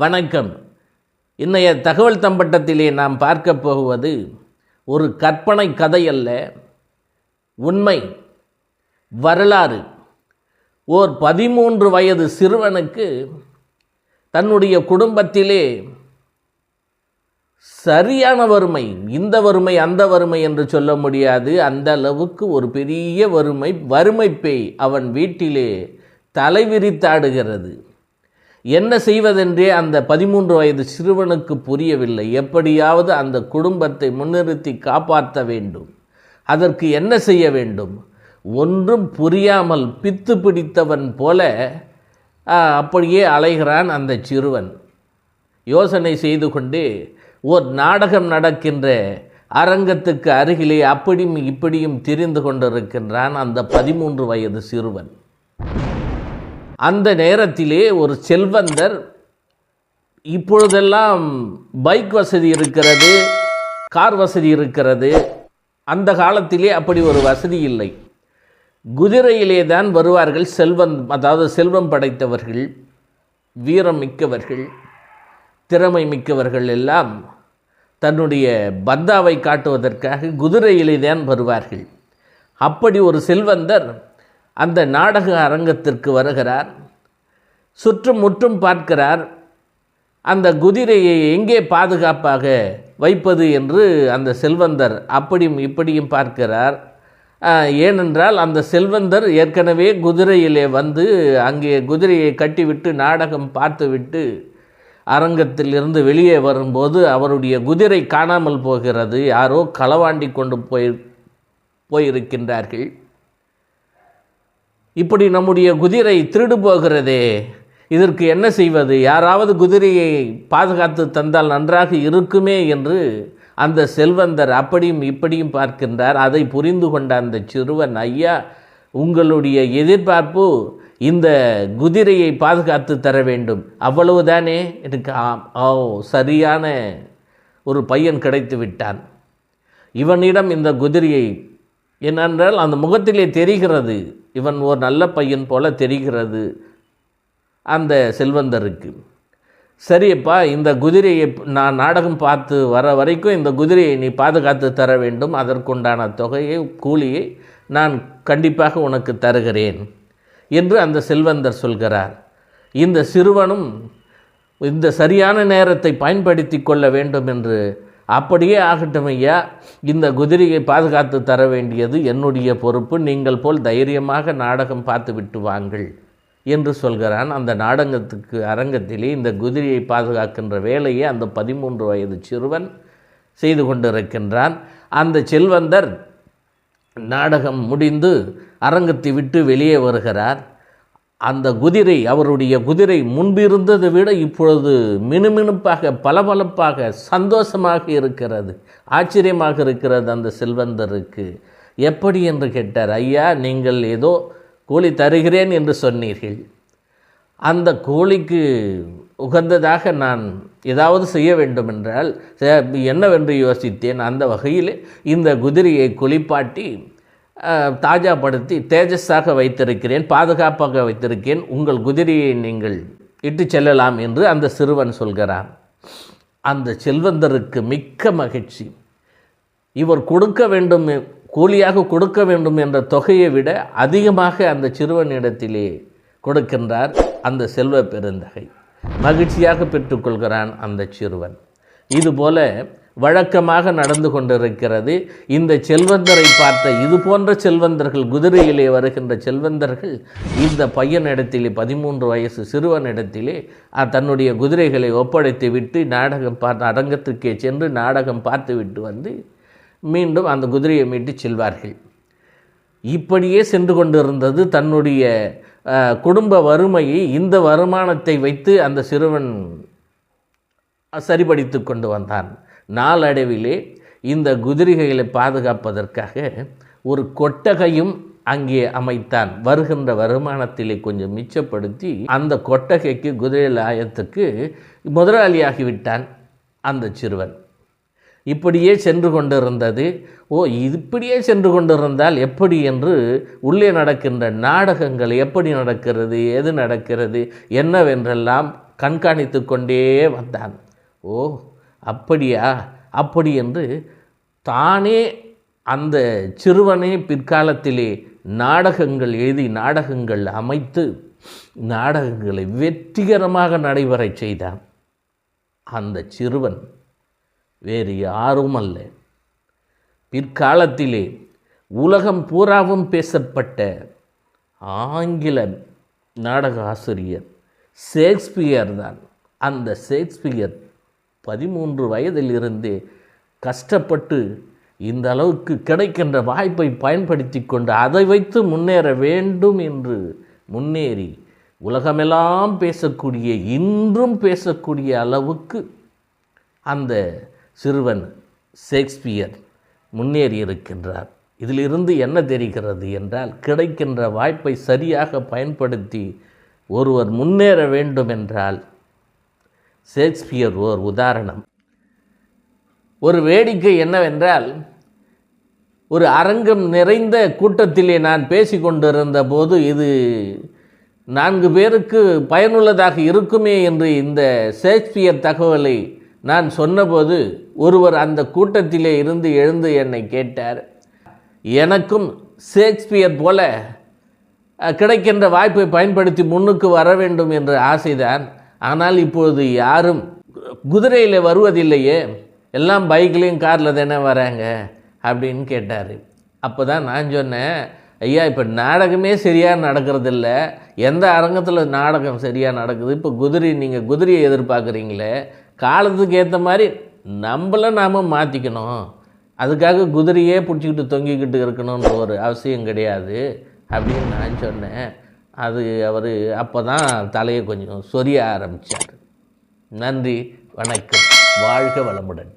வணக்கம். இன்றைய தகவல் தம்பட்டத்திலே நாம் பார்க்க போவது ஒரு கற்பனை கதை அல்ல உண்மை வரலாறு. ஓர் பதிமூன்று வயது சிறுவனுக்கு தன்னுடைய குடும்பத்திலே சரியான வறுமை இந்த வறுமை அந்த வறுமை என்று சொல்ல முடியாது. அந்த அளவுக்கு ஒரு பெரிய வறுமை வறுமை பேய் அவன் வீட்டிலே தலைவிரித்தாடுகிறது என்ன செய்வதென்றே அந்த பதிமூன்று வயது சிறுவனுக்கு புரியவில்லை. எப்படியாவது அந்த குடும்பத்தை முன்னிறுத்தி காப்பாற்ற வேண்டும். அதற்கு என்ன செய்ய வேண்டும்? ஒன்றும் புரியாமல் பித்து பிடித்தவன் போல அப்படியே அலைகிறான் அந்த சிறுவன். யோசனை செய்து கொண்டு ஓர் நாடகம் நடக்கின்ற அரங்கத்துக்கு அருகிலே அப்படியும் இப்படியும் திரிந்து கொண்டிருக்கின்றான் அந்த பதிமூன்று வயது சிறுவன். அந்த நேரத்திலே ஒரு செல்வந்தர் இப்பொழுதெல்லாம் பைக் வசதி இருக்கிறது கார் வசதி இருக்கிறது அந்த காலத்திலே அப்படி ஒரு வசதி இல்லை. குதிரையிலே தான் வருவார்கள் செல்வம் அதாவது செல்வம் படைத்தவர்கள் வீரம் மிக்கவர்கள் திறமை மிக்கவர்கள் எல்லாம் தன்னுடைய பந்தாவை காட்டுவதற்காக குதிரையிலே தான் வருவார்கள். அப்படி ஒரு செல்வந்தர் அந்த நாடக அரங்கத்திற்கு வருகிறார். சுற்றும் முற்றும் பார்க்கிறார். அந்த குதிரையை எங்கே பாதுகாப்பாக வைப்பது என்று அந்த செல்வந்தர் அப்படியும் இப்படியும் பார்க்கிறார். ஏனென்றால் அந்த செல்வந்தர் ஏற்கனவே குதிரையிலே வந்து அங்கே குதிரையை கட்டிவிட்டு நாடகம் பார்த்துவிட்டு அரங்கத்திலிருந்து வெளியே வரும்போது அவருடைய குதிரை காணாமல் போகிறது. யாரோ களவாண்டி கொண்டு போய் போயிருக்கின்றார்கள். இப்படி நம்முடைய குதிரை திருடு போகிறதே. இதற்கு என்ன செய்வது? யாராவது குதிரையை பாதுகாத்து தந்தால் நன்றாக இருக்குமே என்று அந்த செல்வந்தர் அப்படியும் இப்படியும் பார்க்கின்றார். அதை புரிந்து கொண்ட அந்த சிறுவன் ஐயா உங்களுடைய எதிர்பார்ப்பு இந்த குதிரையை பாதுகாத்து தர வேண்டும். அவ்வளவுதானே? எனக்கு ஆம் ஓ சரியான ஒரு பையன் கிடைத்து விட்டான். இவனிடம் இந்த குதிரையை என்னென்றால் அந்த முகத்திலே தெரிகிறது. இவன் ஒரு நல்ல பையன் போல தெரிகிறது அந்த செல்வந்தருக்கு. சரியப்பா இந்த குதிரையை நான் நாடகம் பார்த்து வர வரைக்கும் இந்த குதிரையை நீ பாதுகாத்து தர வேண்டும். அதற்குண்டான தொகையை கூலியை நான் கண்டிப்பாக உனக்கு தருகிறேன் என்று அந்த செல்வந்தர் சொல்கிறார். இந்த சிறுவனும் இந்த சரியான நேரத்தை பயன்படுத்தி கொள்ள வேண்டும் என்று அப்படியே ஆகட்டும் ஐயா. இந்த குதிரையை பாதுகாத்து தர வேண்டியது என்னுடைய பொறுப்பு. நீங்கள் போல் தைரியமாக நாடகம் பார்த்து விட்டு வாங்கள் என்று சொல்கிறான். அந்த நாடகத்துக்கு அரங்கத்திலே இந்த குதிரையை பாதுகாக்கின்ற வேலையை அந்த பதிமூன்று வயது சிறுவன் செய்து கொண்டிருக்கின்றான். அந்த செல்வந்தர் நாடகம் முடிந்து அரங்கத்தை விட்டு வெளியே வருகிறார். அந்த குதிரை அவருடைய குதிரை முன்பிருந்ததை விட இப்பொழுது மினுமினுப்பாக பளபளப்பாக சந்தோஷமாக இருக்கிறது. ஆச்சரியமாக இருக்கிறது அந்த செல்வந்தருக்கு. எப்படி என்று கேட்டார் ஐயா நீங்கள் ஏதோ கூலி தருகிறேன் என்று சொன்னீர்கள். அந்த கோழிக்கு உகந்ததாக நான் ஏதாவது செய்ய வேண்டுமென்றால் என்னவென்று யோசித்தேன். அந்த வகையில் இந்த குதிரையை குளிப்பாட்டி தாஜாப்படுத்தி தேஜஸாக வைத்திருக்கிறேன் பாதுகாப்பாக வைத்திருக்கேன் உங்கள் குதிரையை நீங்கள் இட்டு செல்லலாம் என்று அந்த சிறுவன் சொல்கிறான். அந்த செல்வந்தருக்கு மிக்க மகிழ்ச்சி. இவர் கொடுக்க வேண்டும் கூலியாக கொடுக்க வேண்டும் என்ற தொகையை விட அதிகமாக அந்த சிறுவனிடத்திலே கொடுக்கின்றார். அந்த செல்வ பெருந்தகை மகிழ்ச்சியாக பெற்றுக்கொள்கிறான் அந்த சிறுவன். இதுபோல வழக்கமாக நடந்து கொண்டிருக்கிறது. இந்த செல்வந்தரை பார்த்த இது போன்ற செல்வந்தர்கள் குதிரையிலே வருகின்ற செல்வந்தர்கள் இந்த பையனிடத்திலே பதிமூன்று வயசு சிறுவனிடத்திலே தன்னுடைய குதிரைகளை ஒப்படைத்து விட்டு நாடகம் பார்த்து அரங்கத்திற்கே சென்று நாடகம் பார்த்து விட்டு வந்து மீண்டும் அந்த குதிரையை மீட்டு செல்வார்கள். இப்படியே சென்று கொண்டிருந்தது தன்னுடைய குடும்ப வறுமையை இந்த வருமானத்தை வைத்து அந்த சிறுவன் சரிபடித்து கொண்டு வந்தான். நாளடைவிலே இந்த குதிரைகளை பாதுகாப்பதற்காக ஒரு கொட்டகையும் அங்கே அமைத்தான். வருகின்ற வருமானத்திலே கொஞ்சம் மிச்சப்படுத்தி அந்த கொட்டகைக்கு குதிரை லாயத்துக்கு முதலாளியாகிவிட்டான் அந்த சிறுவன். இப்படியே சென்று கொண்டிருந்தது. ஓ இப்படியே சென்று கொண்டிருந்தால் எப்படி என்று உள்ளே நடக்கின்ற நாடகங்கள் எப்படி நடக்கிறது எது நடக்கிறது என்னவென்றெல்லாம் கண்காணித்து கொண்டே வந்தான். ஓ அப்படியா? அப்படி என்று தானே அந்த சிறுவனே பிற்காலத்திலே நாடகங்கள் எழுதி நாடகங்கள் அமைத்து நாடகங்களை வெற்றிகரமாக நடைபெறச் செய்தான். அந்த சிறுவன் வேறு யாரும் அல்ல பிற்காலத்திலே உலகம் பூராவும் பேசப்பட்ட ஆங்கில நாடக ஆசிரியர் ஷேக்ஸ்பியர் தான். அந்த ஷேக்ஸ்பியர் பதிமூன்று வயதிலிருந்தே கஷ்டப்பட்டு இந்த அளவுக்கு கிடைக்கின்ற வாய்ப்பை பயன்படுத்தி கொண்டு அதை வைத்து முன்னேற வேண்டும் என்று முன்னேறி உலகமெல்லாம் பேசக்கூடிய இன்றும் பேசக்கூடிய அளவுக்கு அந்த சிறுவன் ஷேக்ஸ்பியர் முன்னேறியிருக்கின்றார் இதிலிருந்து என்ன தெரிகிறது என்றால் கிடைக்கின்ற வாய்ப்பை சரியாக பயன்படுத்தி ஒருவர் முன்னேற வேண்டும் என்றால் ஷேக்ஸ்பியர் ஓர் உதாரணம். ஒரு வேடிக்கை என்னவென்றால் ஒரு அரங்கம் நிறைந்த கூட்டத்திலே நான் பேசிக்கொண்டிருந்த போது இது நான்கு பேருக்கு பயனுள்ளதாக இருக்குமே என்று இந்த ஷேக்ஸ்பியர் தகவலை நான் சொன்னபோது ஒருவர் அந்த கூட்டத்திலே இருந்து எழுந்து என்னை கேட்டார். எனக்கும் ஷேக்ஸ்பியர் போல கிடைக்கின்ற வாய்ப்பை பயன்படுத்தி முன்னுக்கு வர வேண்டும் என்ற ஆசைதான். ஆனால் இப்பொழுது யாரும் குதிரையில் வருவதில்லையே எல்லாம் பைக்லேயும் காரில் தானே வராங்க அப்படின்னு கேட்டார். அப்போ தான் நான் சொன்னேன் ஐயா இப்போ நாடகமே சரியாக நடக்கிறதில்ல. எந்த அரங்கத்தில் நாடகம் சரியாக நடக்குது? இப்போ குதிரை நீங்கள் குதிரையை எதிர்பார்க்குறீங்களே காலத்துக்கு ஏற்ற மாதிரி நம்மள நாம் மாற்றிக்கணும் அதுக்காக குதிரையே பிடிச்சிக்கிட்டு தொங்கிக்கிட்டு இருக்கணுன்ற ஒரு அவசியம் கிடையாது அப்படின்னு நான் சொன்னேன். அது அவர் அப்போ தான் தலையை கொஞ்சம் சொரிய ஆரம்பித்தார் நன்றி வணக்கம். வாழ்க வளமுடன்.